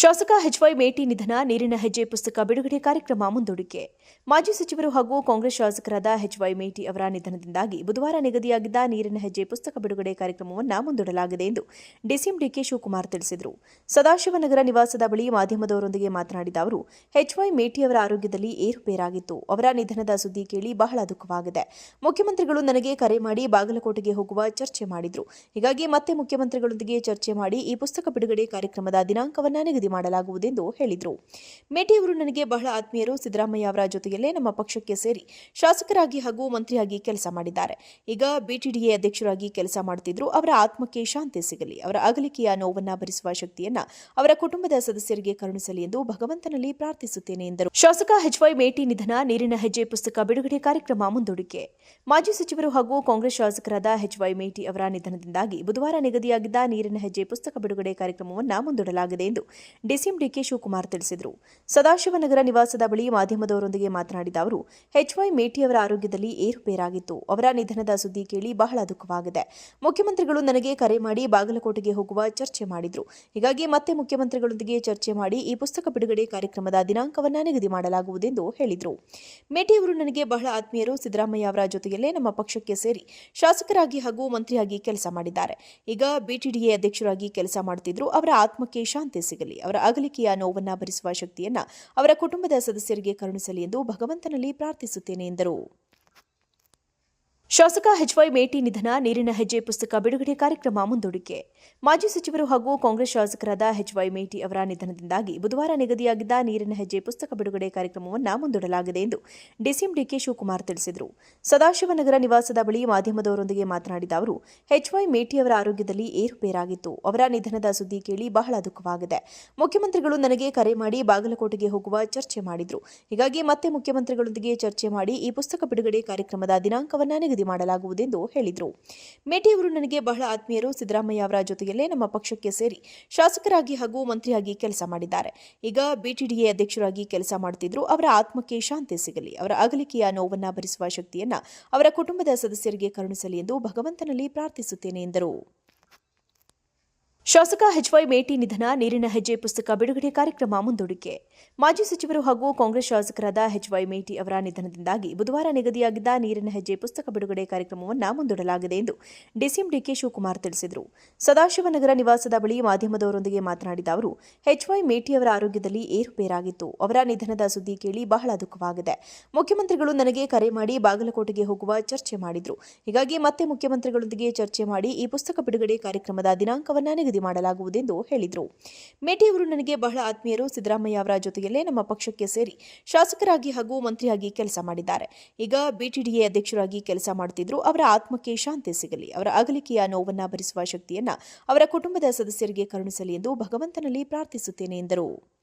ಶಾಸಕ ಎಚ್ವೈ ಮೇಟಿ ನಿಧನ, ನೀರಿನ ಹೆಜ್ಜೆ ಪುಸ್ತಕ ಬಿಡುಗಡೆ ಕಾರ್ಯಕ್ರಮ ಮುಂದೂಡಿಕೆ. ಮಾಜಿ ಸಚಿವರು ಹಾಗೂ ಕಾಂಗ್ರೆಸ್ ಶಾಸಕರಾದ ಎಚ್ವೈ ಮೇಟಿ ಅವರ ನಿಧನದಿಂದಾಗಿ ಬುಧವಾರ ನಿಗದಿಯಾಗಿದ್ದ ನೀರಿನ ಹೆಜ್ಜೆ ಪುಸ್ತಕ ಬಿಡುಗಡೆ ಕಾರ್ಯಕ್ರಮವನ್ನು ಮುಂದೂಡಲಾಗಿದೆ ಎಂದು ಡಿಸಿಎಂ ಡಿಕೆ ಶಿವಕುಮಾರ್ ತಿಳಿಸಿದರು. ಸದಾಶಿವನಗರ ನಿವಾಸದ ಬಳಿ ಮಾಧ್ಯಮದವರೊಂದಿಗೆ ಮಾತನಾಡಿದ ಅವರು ಎಚ್ವೈ ಮೇಟಿ ಅವರ ಆರೋಗ್ಯದಲ್ಲಿ ಏರುಪೇರಾಗಿತ್ತು. ಅವರ ನಿಧನದ ಸುದ್ದಿ ಕೇಳಿ ಬಹಳ ದುಃಖವಾಗಿದೆ. ಮುಖ್ಯಮಂತ್ರಿಗಳು ನನಗೆ ಕರೆ ಮಾಡಿ ಬಾಗಲಕೋಟೆಗೆ ಹೋಗುವ ಚರ್ಚೆ ಮಾಡಿದ್ರು. ಹೀಗಾಗಿ ಮತ್ತೆ ಮುಖ್ಯಮಂತ್ರಿಗಳೊಂದಿಗೆ ಚರ್ಚೆ ಮಾಡಿ ಈ ಪುಸ್ತಕ ಬಿಡುಗಡೆ ಕಾರ್ಯಕ್ರಮದ ದಿನಾಂಕವನ್ನು ನಿಗದಿ ಮಾಡಲಾಗುವುದೆಂದು ಹೇಳಿದರು. ಮೇಟಿ ಅವರು ನನಗೆ ಬಹಳ ಆತ್ಮೀಯರು, ಸಿದ್ದರಾಮಯ್ಯ ಅವರ ಜೊತೆಯಲ್ಲೇ ನಮ್ಮ ಪಕ್ಷಕ್ಕೆ ಸೇರಿ ಶಾಸಕರಾಗಿ ಹಾಗೂ ಮಂತ್ರಿಯಾಗಿ ಕೆಲಸ ಮಾಡಿದ್ದಾರೆ. ಈಗ ಬಿಟಿಡಿಎ ಅಧ್ಯಕ್ಷರಾಗಿ ಕೆಲಸ ಮಾಡುತ್ತಿದ್ದರು ಅವರ ಆತ್ಮಕ್ಕೆ ಶಾಂತಿ ಸಿಗಲಿ, ಅವರ ಅಗಲಿಕೆಯ ನೋವನ್ನ ಭರಿಸುವ ಶಕ್ತಿಯನ್ನ ಅವರ ಕುಟುಂಬದ ಸದಸ್ಯರಿಗೆ ಕರುಣಿಸಲಿ ಎಂದು ಭಗವಂತನಲ್ಲಿ ಪ್ರಾರ್ಥಿಸುತ್ತೇನೆ ಎಂದರು. ಶಾಸಕ ಎಚ್ವೈ ಮೇಟಿ ನಿಧನ, ನೀರಿನ ಹೆಜ್ಜೆ ಪುಸ್ತಕ ಬಿಡುಗಡೆ ಕಾರ್ಯಕ್ರಮ ಮುಂದೂಡಿಕೆ. ಮಾಜಿ ಸಚಿವರು ಹಾಗೂ ಕಾಂಗ್ರೆಸ್ ಶಾಸಕರಾದ ಎಚ್ವೈ ಮೇಟಿ ಅವರ ನಿಧನದಿಂದಾಗಿ ಬುಧವಾರ ನಿಗದಿಯಾಗಿದ್ದ ನೀರಿನ ಹೆಜ್ಜೆ ಪುಸ್ತಕ ಬಿಡುಗಡೆ ಕಾರ್ಯಕ್ರಮವನ್ನು ಮುಂದೂಡಲಾಗಿದೆ ಎಂದು ಡಿಸಿಎಂ ಡಿಕೆ ಶಿವಕುಮಾರ್ ತಿಳಿಸಿದರು. ಸದಾಶಿವನಗರ ನಿವಾಸದ ಬಳಿ ಮಾಧ್ಯಮದವರೊಂದಿಗೆ ಮಾತನಾಡಿದ ಅವರು, ಎಚ್ವೈ ಮೇಟಿ ಅವರ ಆರೋಗ್ಯದಲ್ಲಿ ಏರುಪೇರಾಗಿತ್ತು ಅವರ ನಿಧನದ ಸುದ್ದಿ ಕೇಳಿ ಬಹಳ ದುಃಖವಾಗಿದೆ. ಮುಖ್ಯಮಂತ್ರಿಗಳು ನನಗೆ ಕರೆ ಮಾಡಿ ಬಾಗಲಕೋಟೆಗೆ ಹೋಗುವ ಚರ್ಚೆ ಮಾಡಿದ್ರು. ಹೀಗಾಗಿ ಮತ್ತೆ ಮುಖ್ಯಮಂತ್ರಿಗಳೊಂದಿಗೆ ಚರ್ಚೆ ಮಾಡಿ ಈ ಪುಸ್ತಕ ಬಿಡುಗಡೆ ಕಾರ್ಯಕ್ರಮದ ದಿನಾಂಕವನ್ನು ನಿಗದಿ ಮಾಡಲಾಗುವುದೆಂದು ಹೇಳಿದರು. ಮೇಟಿ ಅವರು ನನಗೆ ಬಹಳ ಆತ್ಮೀಯರು. ಸಿದ್ದರಾಮಯ್ಯ ಅವರ ಜೊತೆಯಲ್ಲೇ ನಮ್ಮ ಪಕ್ಷಕ್ಕೆ ಸೇರಿ ಶಾಸಕರಾಗಿ ಹಾಗೂ ಮಂತ್ರಿಯಾಗಿ ಕೆಲಸ ಮಾಡಿದ್ದಾರೆ. ಈಗ ಬಿಟಿಡಿಎ ಅಧ್ಯಕ್ಷರಾಗಿ ಕೆಲಸ ಮಾಡುತ್ತಿದ್ರು ಅವರ ಆತ್ಮಕ್ಕೆ ಶಾಂತಿ ಸಿಗಲಿ. ಅವರ ಅಗಲಿಕೆಯ ನೋವನ್ನ ಭರಿಸುವ ಶಕ್ತಿಯನ್ನ ಅವರ ಕುಟುಂಬದ ಸದಸ್ಯರಿಗೆ ಕರುಣಿಸಲಿ ಎಂದು ಭಗವಂತನಲ್ಲಿ ಪ್ರಾರ್ಥಿಸುತ್ತೇನೆ ಎಂದರು. ಶಾಸಕ ಎಚ್ವೈ ಮೇಟಿ ನಿಧನ, ನೀರಿನ ಹೆಜ್ಜೆ ಪುಸ್ತಕ ಬಿಡುಗಡೆ ಕಾರ್ಯಕ್ರಮ ಮುಂದೂಡಿಕೆ. ಮಾಜಿ ಸಚಿವರು ಹಾಗೂ ಕಾಂಗ್ರೆಸ್ ಶಾಸಕರಾದ ಎಚ್ವೈ ಮೇಟಿ ಅವರ ನಿಧನದಿಂದಾಗಿ ಬುಧವಾರ ನಿಗದಿಯಾಗಿದ್ದ ನೀರಿನ ಹೆಜ್ಜೆ ಪುಸ್ತಕ ಬಿಡುಗಡೆ ಕಾರ್ಯಕ್ರಮವನ್ನು ಮುಂದೂಡಲಾಗಿದೆ ಎಂದು ಡಿಸಿಎಂ ಡಿಕೆ ಶಿವಕುಮಾರ್ ತಿಳಿಸಿದರು. ಸದಾಶಿವನಗರ ನಿವಾಸದ ಬಳಿ ಮಾಧ್ಯಮದವರೊಂದಿಗೆ ಮಾತನಾಡಿದ ಅವರು ಎಚ್ವೈ ಮೇಟಿ ಅವರ ಆರೋಗ್ಯದಲ್ಲಿ ಏರುಪೇರಾಗಿತ್ತು. ಅವರ ನಿಧನದ ಸುದ್ದಿ ಕೇಳಿ ಬಹಳ ದುಃಖವಾಗಿದೆ. ಮುಖ್ಯಮಂತ್ರಿಗಳು ನನಗೆ ಕರೆ ಮಾಡಿ ಬಾಗಲಕೋಟೆಗೆ ಹೋಗುವ ಚರ್ಚೆ ಮಾಡಿದ್ರು. ಹೀಗಾಗಿ ಮತ್ತೆ ಮುಖ್ಯಮಂತ್ರಿಗಳೊಂದಿಗೆ ಚರ್ಚೆ ಮಾಡಿ ಈ ಪುಸ್ತಕ ಬಿಡುಗಡೆ ಕಾರ್ಯಕ್ರಮದ ದಿನಾಂಕವನ್ನ ನಿಗದಿ ಮಾಡಲಾಗುವುದೆಂದು ಹೇಳಿದರು. ಮೇಟಿಯವರು ನನಗೆ ಬಹಳ ಆತ್ಮೀಯರು. ಸಿದ್ದರಾಮಯ್ಯ ಅವರ ಜೊತೆಯಲ್ಲೇ ನಮ್ಮ ಪಕ್ಷಕ್ಕೆ ಸೇರಿ ಶಾಸಕರಾಗಿ ಹಾಗೂ ಮಂತ್ರಿಯಾಗಿ ಕೆಲಸ ಮಾಡಿದ್ದಾರೆ. ಈಗ ಬಿಟಿಡಿಎ ಅಧ್ಯಕ್ಷರಾಗಿ ಕೆಲಸ ಮಾಡುತ್ತಿದ್ದರು ಅವರ ಆತ್ಮಕ್ಕೆ ಶಾಂತಿ ಸಿಗಲಿ, ಅವರ ಅಗಲಿಕೆಯ ನೋವನ್ನು ಭರಿಸುವ ಶಕ್ತಿಯನ್ನು ಅವರ ಕುಟುಂಬದ ಸದಸ್ಯರಿಗೆ ಕರುಣಿಸಲಿ ಎಂದು ಭಗವಂತನಲ್ಲಿ ಪ್ರಾರ್ಥಿಸುತ್ತೇನೆ ಎಂದರು. ಶಾಸಕ ಎಚ್ವೈ ಮೇಟಿ ನಿಧನ, ನೀರಿನ ಹೆಜ್ಜೆ ಪುಸ್ತಕ ಬಿಡುಗಡೆ ಕಾರ್ಯಕ್ರಮ ಮುಂದೂಡಿಕೆ. ಮಾಜಿ ಸಚಿವರು ಹಾಗೂ ಕಾಂಗ್ರೆಸ್ ಶಾಸಕರಾದ ಎಚ್ವೈ ಮೇಟಿ ಅವರ ನಿಧನದಿಂದಾಗಿ ಬುಧವಾರ ನಿಗದಿಯಾಗಿದ್ದ ನೀರಿನ ಹೆಜ್ಜೆ ಪುಸ್ತಕ ಬಿಡುಗಡೆ ಕಾರ್ಯಕ್ರಮವನ್ನು ಮುಂದೂಡಲಾಗಿದೆ ಎಂದು ಡಿಸಿಎಂ ಡಿಕೆ ಶಿವಕುಮಾರ್ ತಿಳಿಸಿದರು. ಸದಾಶಿವನಗರ ನಿವಾಸದ ಬಳಿ ಮಾಧ್ಯಮದವರೊಂದಿಗೆ ಮಾತನಾಡಿದ ಅವರು ಎಚ್ವೈ ಮೇಟಿ ಅವರ ಆರೋಗ್ಯದಲ್ಲಿ ಏರುಪೇರಾಗಿತ್ತು. ಅವರ ನಿಧನದ ಸುದ್ದಿ ಕೇಳಿ ಬಹಳ ದುಃಖವಾಗಿದೆ. ಮುಖ್ಯಮಂತ್ರಿಗಳು ನನಗೆ ಕರೆ ಮಾಡಿ ಬಾಗಲಕೋಟೆಗೆ ಹೋಗುವ ಚರ್ಚೆ ಮಾಡಿದ್ರು. ಹೀಗಾಗಿ ಮತ್ತೆ ಮುಖ್ಯಮಂತ್ರಿಗಳೊಂದಿಗೆ ಚರ್ಚೆ ಮಾಡಿ ಈ ಪುಸ್ತಕ ಬಿಡುಗಡೆ ಕಾರ್ಯಕ್ರಮದ ದಿನಾಂಕವನ್ನು ನಿಗದಿ ಮಾಡಲಾಗುವುದೆಂದು ಹೇಳಿದರು. ಮೇಟಿ ಅವರು ನನಗೆ ಬಹಳ ಆತ್ಮೀಯರು, ಸಿದ್ದರಾಮಯ್ಯ ಅವರ ಜೊತೆಯಲ್ಲೇ ನಮ್ಮ ಪಕ್ಷಕ್ಕೆ ಸೇರಿ ಶಾಸಕರಾಗಿ ಹಾಗೂ ಮಂತ್ರಿಯಾಗಿ ಕೆಲಸ ಮಾಡಿದ್ದಾರೆ. ಈಗ ಬಿಟಿಡಿಎ ಅಧ್ಯಕ್ಷರಾಗಿ ಕೆಲಸ ಮಾಡುತ್ತಿದ್ದರು ಅವರ ಆತ್ಮಕ್ಕೆ ಶಾಂತಿ ಸಿಗಲಿ, ಅವರ ಅಗಲಿಕೆಯ ನೋವನ್ನು ಭರಿಸುವ ಶಕ್ತಿಯನ್ನು ಅವರ ಕುಟುಂಬದ ಸದಸ್ಯರಿಗೆ ಕರುಣಿಸಲಿ ಎಂದು ಭಗವಂತನಲ್ಲಿ ಪ್ರಾರ್ಥಿಸುತ್ತೇನೆ ಎಂದರು.